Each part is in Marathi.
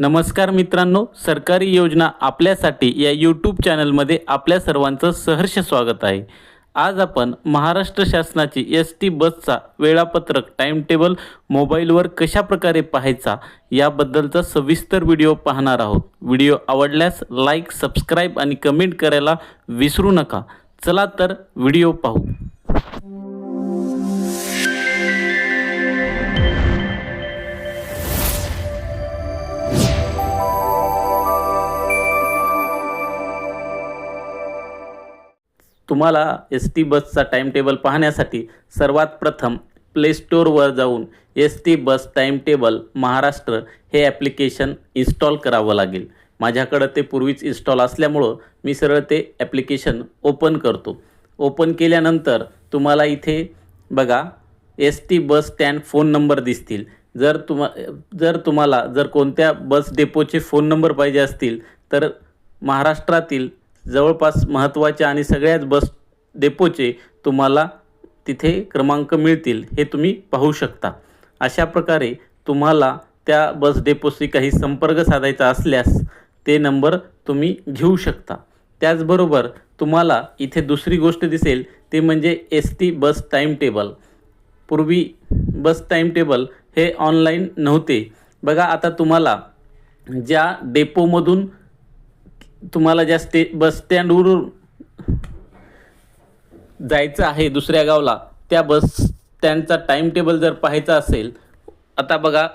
नमस्कार मित्रांनो सरकारी योजना आपल्यासाठी या यूट्यूब चॅनलमध्ये आपल्या सर्वांचं सहर्ष स्वागत आहे. आज आपण महाराष्ट्र शासनाची एस टी बसचा वेळापत्रक टाईमटेबल मोबाईलवर कशा प्रकारे पाहायचा याबद्दलचा सविस्तर व्हिडिओ पाहणार आहोत. व्हिडिओ आवडल्यास लाईक सबस्क्राईब आणि कमेंट करायला विसरू नका. चला तर व्हिडिओ पाहू. तुम्हाला एस टी बसचा टाईमटेबल पाहण्यासाठी सर्वात प्रथम प्ले स्टोअरवर जाऊन S T bus timetable Maharashtra हे ॲप्लिकेशन इन्स्टॉल करावं लागेल. माझ्याकडं ते पूर्वीच इन्स्टॉल असल्यामुळं मी सरळ ते ॲप्लिकेशन ओपन करतो. ओपन केल्यानंतर तुम्हाला इथे बघा S T bus stand phone number दिसतील. जर तुम्हा जर तुम्हाला जर कोणत्या बस डेपोचे फोन नंबर पाहिजे असतील तर महाराष्ट्रातील जवळपास महत्त्वाच्या आणि सगळ्याच बस डेपोचे तुम्हाला तिथे क्रमांक मिळतील हे तुम्ही पाहू शकता. अशा प्रकारे तुम्हाला त्या बस डेपोशी काही संपर्क साधायचा असल्यास ते नंबर तुम्ही घेऊ शकता. त्याचबरोबर तुम्हाला इथे दुसरी गोष्ट दिसेल ते म्हणजे S T bus time table पूर्वी बस टाईम टेबल हे ऑनलाईन नव्हते. बघा आता तुम्हाला ज्या डेपोमधून तुम्हाला ज्या स्टे बस स्टँडवरून जायचं आहे दुसऱ्या गावला त्या बस स्टँडचा टाईम टेबल जर पाहायचा असेल आता बघा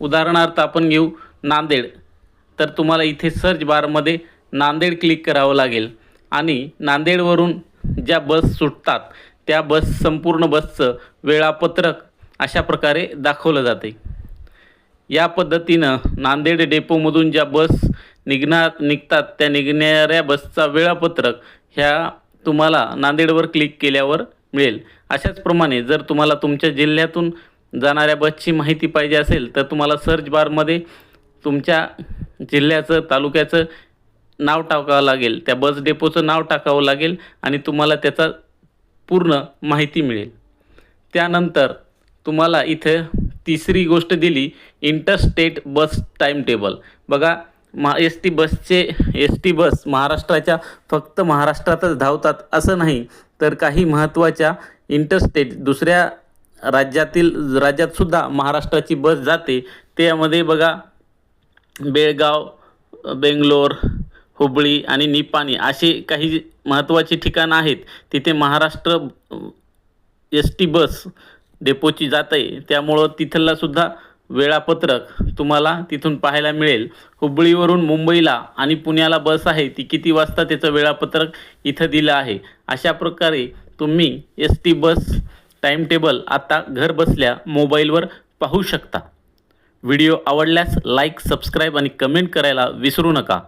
उदाहरणार्थ आपण घेऊ नांदेड. तर तुम्हाला इथे सर्च बारमध्ये नांदेड क्लिक करावं लागेल. आणि नांदेडवरून ज्या बस सुटतात त्या बस संपूर्ण बसचं वेळापत्रक अशा प्रकारे दाखवलं जाते. या पद्धतीनं नांदेड डेपोमधून ज्या बस निघणार निघतात. त्या निघणाऱ्या बसचा वेळापत्रक ह्या तुम्हाला नांदेडवर क्लिक केल्यावर मिळेल. अशाच प्रमाणे जर तुम्हाला तुमच्या जिल्ह्यातून जाणाऱ्या बसची माहिती पाहिजे असेल तर तुम्हाला सर्च बारमध्ये तुमच्या जिल्ह्याचं तालुक्याचं नाव टाकावं लागेल. त्या बस डेपोचं नाव टाकावं लागेल आणि तुम्हाला त्याचा पूर्ण माहिती मिळेल. त्यानंतर तुम्हाला इथे तिसरी गोष्ट दिली इंटरस्टेट बस टाईम टेबल बघा मा एस टी बसचे एस टी बस महाराष्ट्राच्या फक्त महाराष्ट्रातच धावतात असं नाही तर काही महत्त्वाच्या इंटरस्टेट दुसऱ्या राज्यातील राज्यातसुद्धा महाराष्ट्राची बस जाते. त्यामध्ये बघा बेळगाव बेंगलोर हुबळी आणि निपाणी असे काही महत्त्वाची ठिकाणं आहेत. तिथे महाराष्ट्र एस टी बस डेपोची जात. आहे त्यामुळं तिथलासुद्धा वेळापत्रक तुम्हाला तिथून पाहायला मिळेल. हुबळीवरून मुंबईला आणि पुण्याला बस आहे ती किती वाजता त्याचं वेळापत्रक इथं दिलं आहे? अशा प्रकारे तुम्ही S T bus time table आता घर बसल्या मोबाईलवर पाहू शकता. व्हिडिओ आवडल्यास लाईक सबस्क्राईब आणि कमेंट करायला विसरू नका.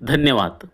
धन्यवाद.